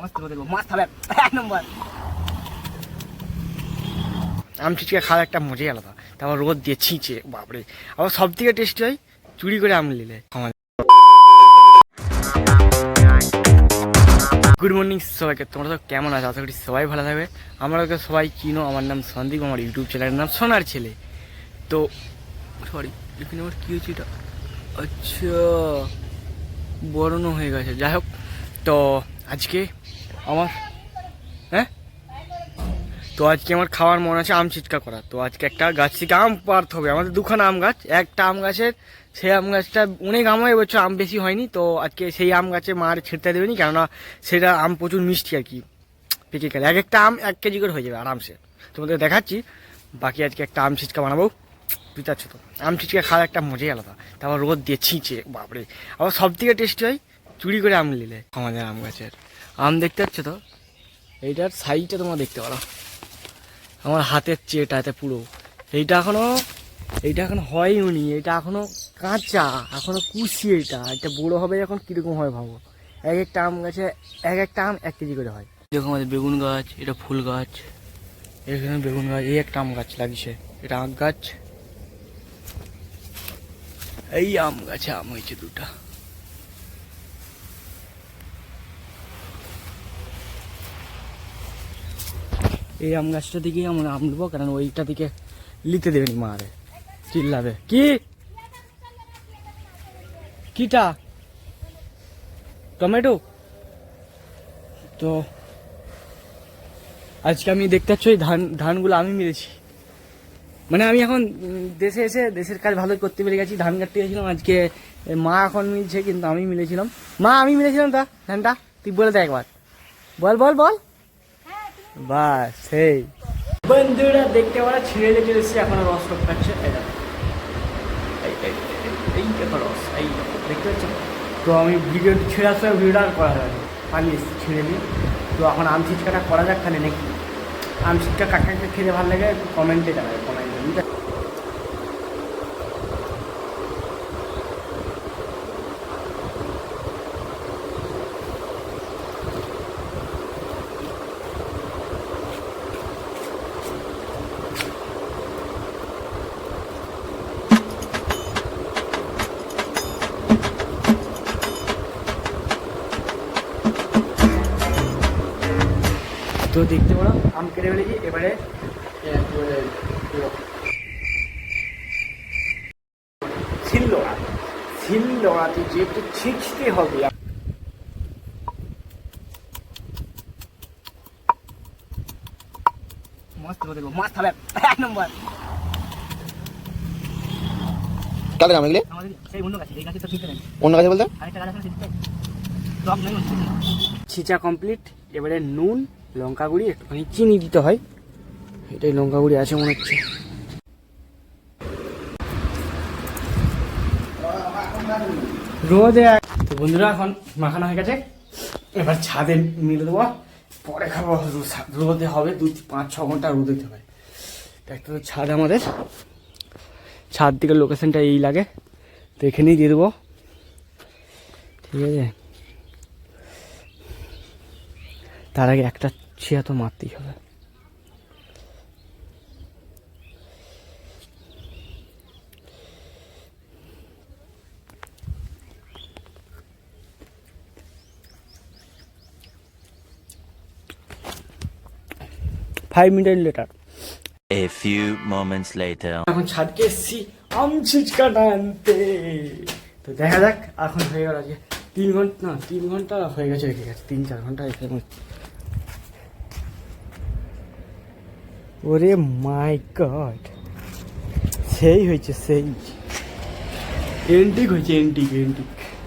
মাছ নম্বর। আম চিচকে খাওয়ার একটা মজাই আলাদা। তারপর রোদ দিয়ে ছিঁচে, বাপরে। আবার সব থেকে টেস্টি হয়, চুরি করে আম নিলে। গুড মর্নিং সবাইকে, তোমরা তো কেমন আছো? আশা করি সবাই ভালো থাকবে। আমাকে সবাই চিনো আমার নাম সন্দীপ, আমার ইউটিউব চ্যানেলের নাম সোনার ছেলে। তো সরি এখানে আমার কী হয়েছে এটা। আচ্ছা বড়নও হয়ে গেছে। যাই হোক, তো আজকে আমার হ্যাঁ? তো আজকে আমার খাওয়ার মন আছে আম চিটকা করা তো আজকে একটা গাছ থেকে আম পারতে হবে। আমাদের দুখানা আম গাছ, একটা আম গাছের, সেই আম গাছটা অনেক আম হয় এবছর আম বেশি হয়নি, তো আজকে সেই আম গাছে মার ছিঁড়তে দেবেনি কেননা সেটা আম প্রচুর মিষ্টি আর কি, পেকে গেলে। এক একটা আম এক কেজি করে হয়ে যাবে আরামসে। তোমাদের দেখাচ্ছি, বাকি আজকে একটা আম ছিচকা বানাবো। বুঝতে পারছ তো? আম ছিচকা খাওয়ার একটা মজাই আলাদা। তারপর রোদ দিয়ে ছিঁচে, বাপরে। আবার সব থেকে টেস্টি হয় চুরি করে আম নিলে। আমাদের আম গাছের। আম দেখতে পাচ্ছ তো? এইটার সাইজটা তোমরা দেখতে পারো। আমার হাতের চেটা এতে পুরো। এইটা এখনও, এইটা এখন হয়নি, এটা এখনও কাঁচা, এখনও কুচি এটা। এটা বড়ো হবে এখন কীরকম হয় ভাবো। এক একটা আম গাছে, এক একটা আম এক কেজি করে হয়। দেখো আমাদের বেগুন গাছ, এটা ফুল গাছ। এখানে বেগুন গাছ, এই একটা আম গাছ লাগিয়েছে। এটা আম গাছ। এই আম গাছে আম হয়েছে দুটা। এই আম গাছটা দিকেই আমরা আম নেব, কারণ ওইটা দিকে লিতে দেবেনি মা আরে চিল্লাবে কি? কিটা? টমেটো? তো আজকে আমি দেখতে পাচ্ছ এই ধান, ধানগুলো আমি মিলেছি মানে আমি এখন দেশে এসে, দেশের কাজ ভালো করতে পেরে গেছি, ধান কাটতে গেছিলাম, আজকে মা এখন মিলছে, কিন্তু আমি মিলেছিলাম। মা, আমি মিলেছিলাম তা, ধানটা? তুই বলে দে একবার। বল বল বল। বাস, সেই। বন্ধুরা, দেখতে পারা, ছিঁড়ে লেগে এসেছি, এখন রস রস খাচ্ছে। এই দেখো। রস, এই দেখতে পাচ্ছ? তো আমি ভিডিও ছেড়ে আসলে ভিডিওটা আর করা যাবে পালিয়ে ছিঁড়ে নিয়ে তো এখন আম ছিটকাটা করা যাক খালি নাকি? আম ছিটকা কাকা খেতে ভালো লাগে কমেন্টে জানাবে কমেন্টে তো দেখতে পারো আম কেটে ফেলেছি এবারে শিল লোড়া শিল যেহেতু ছিঁচতে হবে। মস্ত মাছ এক নম্বর। কাদের অন্য এই গাছে ঠিক নেই। অন্য কাছে বলতে? ছিঁচা কমপ্লিট এবারে নুন লঙ্কা গুঁড়ি একটুখানি চিনি দিতে হয়। এটাই লঙ্কা গুঁড়ি আছে মনে হচ্ছে। রোদে তো বন্ধুরা, এখন মাখানো হয়ে গেছে। এবার ছাদে মিলে দেবো। পরে খাব। রোদে হবে দু পাঁচ, ছ ঘণ্টা রোদে দিতে হবে একটা তো ছাদ আমাদের। ছাদ দিকে লোকেশনটা এই লাগে। তো এখানেই দিয়ে দেবো। ঠিক আছে? তার আগে একটা ছিয়া তো মারতেই হবে। Five minute later A few moments later. এখন ছাদকে এসছি আম ছিচকা টানতে। তো দেখা যাক এখন হয়ে গেল আজকে তিন ঘণ্টা না তিন ঘণ্টা হয়ে গেছে রেখে গেছে তিন চার ঘণ্টা রেখে গেছে। ওরে মাই গড। সেই হয়েছে সেই। এন্টিক হয়েছে এন্টিক এন্টিক।